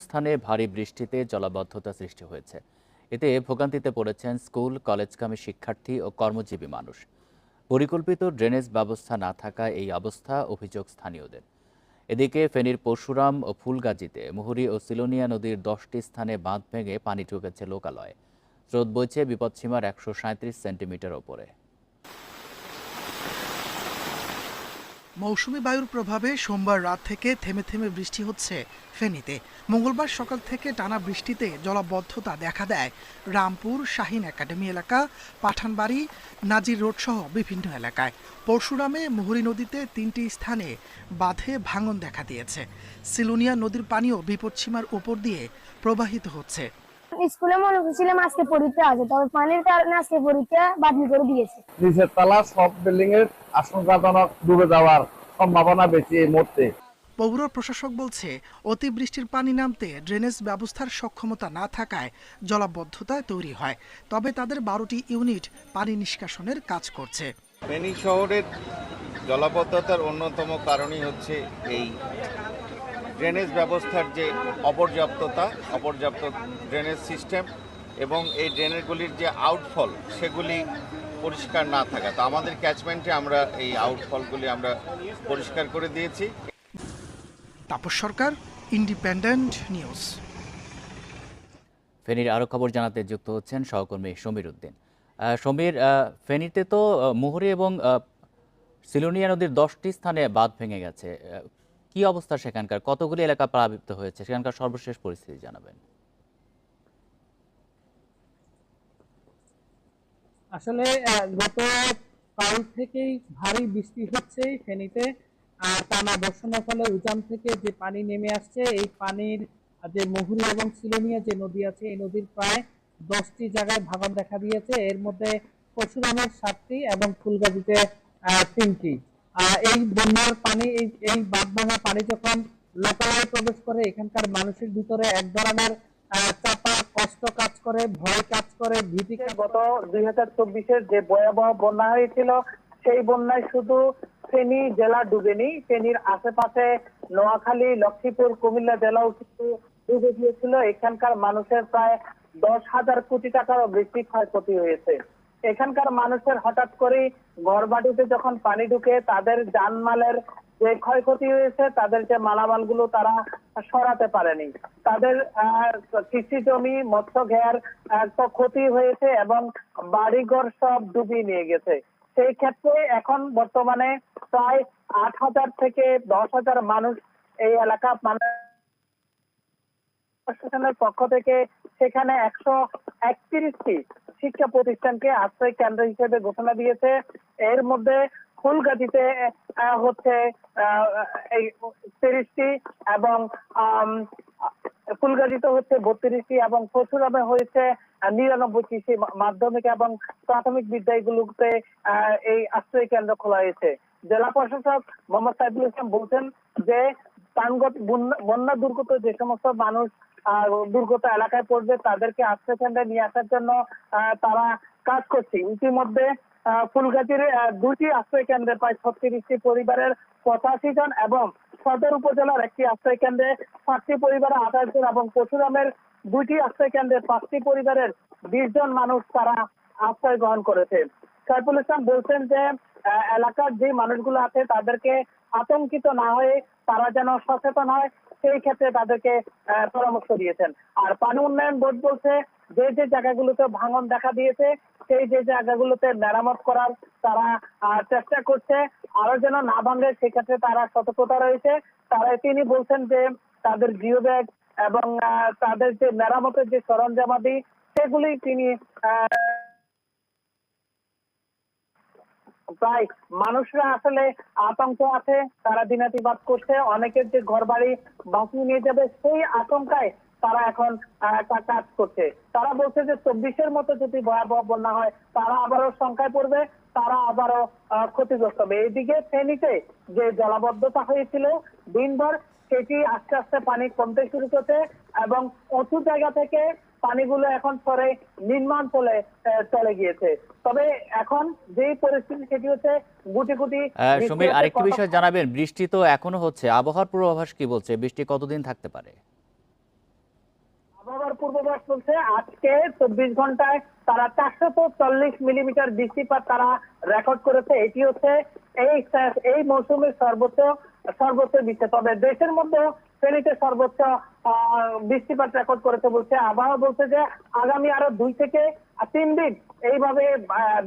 স্থানে ভারী বৃষ্টিতে জলাবদ্ধতা সৃষ্টি হয়েছে। এতে ভোগান্তিতে পড়েছেন স্কুল, কলেজগামী শিক্ষার্থী ও কর্মজীবী মানুষ। পরিকল্পিত ড্রেনেজ ব্যবস্থা না থাকায় এই অবস্থা, অভিযোগ স্থানীয়দের। এদিকে ফেনীর পরশুরাম ও ফুলগাজীতে মুহুরী ও সিলোনিয়া নদীর দশটি স্থানে বাঁধ ভেঙে পানি ঢুকেছে লোকালয়ে। স্রোত বইছে বিপদসীমার একশো সেন্টিমিটার ওপরে। মৌসুমি বায়ুর প্রভাবে সোমবার রাত থেকে থেমে থেমে বৃষ্টি হচ্ছে ফেনীতে। মঙ্গলবার সকাল থেকে টানা বৃষ্টিতে জলাবদ্ধতা দেখা দেয়। রামপুর, শাহিন একাডেমি এলাকা, পাঠানবাড়ি, নাজির রোড সহ বিভিন্ন এলাকায়। পরশুরামে মুহুরী নদীতে তিনটি স্থানে বাঁধে ভাঙন দেখা দিয়েছে। সিলুনিয়া নদীর পানিও বিপদসীমার উপর দিয়ে প্রবাহিত হচ্ছে। স্কুলে মনে করছিলাম আজকে পরীক্ষা আছে তবে পানির কারণে আজকে পরীক্ষা বাতিল করে দিয়েছে। নিচের তলা সব বিল্ডিং এর আশঙ্কাজনক ডুবে যাওয়ার সম্ভাবনা বেশি এই মুহূর্তে। পৌর প্রশাসক বলছে অতিবৃষ্টির পানি নামতে ড্রেনেজ ব্যবস্থার সক্ষমতা না থাকায় জলাবদ্ধতা তৈরি হয় তবে তাদের বারোটি ইউনিট পানি নিষ্কাশনের কাজ করছে। ফেনী শহরের জলাবদ্ধতার অন্যতম কারণই হচ্ছে এই ড্রেনেজ ব্যবস্থার যে অপর্যাপ্ততা অপর্যাপ্ত ড্রেনেজ সিস্টেম এবং এই ড্রেনেজগুলির যে আউটফল সেগুলি পরিষ্কার না থাকা। তো আমাদের ক্যাচমেন্টে আমরা এই আউটফলগুলি আমরা পরিষ্কার করে দিয়েছি। তাপস সরকার ইন্ডিপেন্ডেন্ট নিউজ ফেনীর আরও খবর জানাতে যুক্ত হচ্ছেন সহকর্মী সমীর উদ্দিন। সমীর ফেনীতে তো মুহুরি এবং সিলোনিয়া নদীর দশটি স্থানে বাঁধ ভেঙে গেছে। কি অবস্থা সেখানকার? কতগুলি এলাকা প্লাবিত হয়েছে? সেখানকার সর্বশেষ পরিস্থিতি জানাবেন। আসলে গত কাল থেকেই ভারী বৃষ্টি হচ্ছে ফেনীতে। আর টানা বর্ষণের ফলে উজান থেকে যে পানি নেমে আসছে, এই পানির যে মহুরী এবং সিলোনিয়া যে নদী আছে, এই নদীর প্রায় দশটি জায়গায় ভাঙন দেখা দিয়েছে। এর মধ্যে পরশুরামের সাতটি এবং ফুলগাজীতে তিনটি। এই বন্যার পানি এই বাঁধ ভাঙা পানি যখন লোকালয়ে প্রবেশ করে এখানকার মানুষের ভিতরে এক ধরনের চাপা কষ্ট কাজ করে ভয় কাজ করে ভীতি গত দুই হাজার চব্বিশের যে ভয়াবহ বন্যা হয়েছিল সেই বন্যায় শুধু ফেনী জেলা ডুবেনি ফেনীর আশেপাশে নোয়াখালী লক্ষ্মীপুর কুমিল্লা জেলাও কিন্তু ডুবে গিয়েছিল। এখানকার মানুষের প্রায় দশ হাজার কোটি টাকারও বেশি ক্ষয়ক্ষতি হয়েছে। এখানকার মানুষের হঠাৎ করে ঘর বাড়িতে যখন পানি ঢুকে, তাদের জানমালের যে ক্ষয়ক্ষতি হয়েছে, তাদের যে মালামালগুলো তারা সরাতে পারেনি। তাদের কৃষি জমি, মৎস্য ঘের তো ক্ষতি হয়েছে এবং বাড়িঘর সব ডুবিয়ে নিয়ে গেছে। সেই ক্ষেত্রে এখন বর্তমানে প্রায় আট হাজার থেকে দশ হাজার মানুষ এই এলাকা মানে প্রশাসনের পক্ষ থেকে সেখানে একশো একত্রিশটি শিক্ষা প্রতিষ্ঠানকে আশ্রয় কেন্দ্র হিসেবে ঘোষণা দিয়েছে। এর মধ্যে ফুলগাজীতে হচ্ছে তিরিশটি এবং ফুলগাজীতে হচ্ছে বত্রিশটি এবং পরশুরামে হয়েছে নিরানব্বইটি সেই মাধ্যমিক এবং প্রাথমিক বিদ্যালয়গুলোতে এই আশ্রয় কেন্দ্র খোলা হয়েছে। জেলা প্রশাসক মোহাম্মদ সাইদুল ইসলাম বলছেন যে প্রাণগত বন্যা- দুর্গত যে সমস্ত মানুষ দুর্গত এলাকায় পড়বে, তাদেরকে আশ্রয় কেন্দ্রে নিয়ে আসার জন্য তারা কাজ করছে। ইতিমধ্যে ফুলগাজীর দুটি আশ্রয় কেন্দ্রে প্রায় ছত্রিশটি পরিবারের পঁচাশি জন এবং সদর উপজেলার একটি আশ্রয় কেন্দ্রে সাতটি পরিবারের আঠাশ জন এবং পরশুরামের দুইটি আশ্রয় কেন্দ্রে পাঁচটি পরিবারের বিশ জন মানুষ তারা আশ্রয় গ্রহণ করেছে। সাইফুল ইসলাম বলছেন যে এলাকার যে মানুষগুলো আছে তাদেরকে আতঙ্কিত না হয়ে তারা যেন সচেতন হয়। সেই ক্ষেত্রে তাদেরকে পরামর্শ দিয়েছেন। আর পানি উন্নয়ন বোর্ড বলছে, যে যে জায়গাগুলোতে ভাঙন দেখা দিয়েছে, সেই যে জায়গাগুলোতে মেরামত করার তারা চেষ্টা করছে। আরও যেন না ভাঙে, সেক্ষেত্রে তারা সতর্কতা রয়েছে। তারা তিনি বলছেন যে, তাদের জিও ব্যাগ এবং তাদের যে মেরামতের যে সরঞ্জামাদি, সেগুলি তিনি প্রায় মানুষরা আসলে আতঙ্ক আছে, তারা দিনাতিবাদ করছে, অনেকের যে ঘর বাড়ি বাঁচিয়ে নিয়ে যাবে সেই আতঙ্কায় তারা এখন কাজ করছে। তারা বলছে যে চব্বিশের মতো যদি ভয়াবহ বন্যা হয়, তারা আবারও সংখ্যায় পড়বে, তারা আবারও ক্ষতিগ্রস্ত হবে। এইদিকে ফেনীতে যে জলাবদ্ধতা হয়েছিল, দিনভর সেটি আস্তে আস্তে পানি কমতে শুরু করছে এবং উঁচু জায়গা থেকে পানিগুলো এখন সরে নিম্নাঞ্চলে আহ, চলে গিয়েছে। তবে এখন যেই পরিস্থিতি সেটি হচ্ছে গুটি গুটি সমীর আরেকটি বিষয় জানাবেন বৃষ্টি তো এখনও হচ্ছে। আবহাওয়ার পূর্বাভাস কি বলছে? বৃষ্টি কতদিন থাকতে পারে? আবহাওয়ার পূর্বাভাস বলছে আজকে চব্বিশ ঘন্টায় তারা চারশো চল্লিশ মিলিমিটার বৃষ্টিপাত তারা রেকর্ড করেছে। এটি হচ্ছে এই এই মৌসুমের সর্বোচ্চ সর্বোচ্চ বৃষ্টি। তবে দেশের মধ্যে ফেনীতে সর্বোচ্চ বৃষ্টিপাত রেকর্ড করেছে বলছে আবহাওয়া বলছে যে আগামী আরও দুই থেকে তিন দিন এইভাবে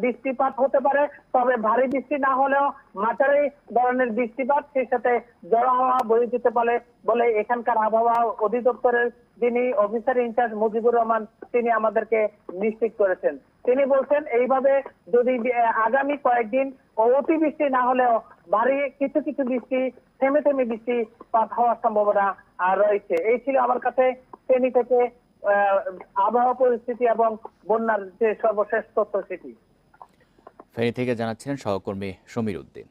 বৃষ্টিপাত হতে পারে। তবে ভারী বৃষ্টি না হলেও মাঝারি ধরনের বৃষ্টিপাত সেই সাথে জল হাওয়া বয়ে যেতে পারে বলে এখানকার আবহাওয়া অধিদপ্তরের যিনি অফিসার ইনচার্জ মুজিবুর রহমান, তিনি আমাদেরকে নিশ্চিত করেছেন। তিনি বলছেন, এইভাবে যদি আগামী কয়েকদিন অতিবৃষ্টি না হলেও বাড়ি কিছু কিছু বৃষ্টি, থেমে থেমে বৃষ্টি হওয়ার সম্ভাবনা রয়েছে। এই ছিল আমার কাছে ফেনী থেকে আবহাওয়া পরিস্থিতি এবং বন্যার যে সর্বশেষ তথ্য সেটি ফেনী থেকে জানাচ্ছিলেন সহকর্মী সমীর উদ্দিন।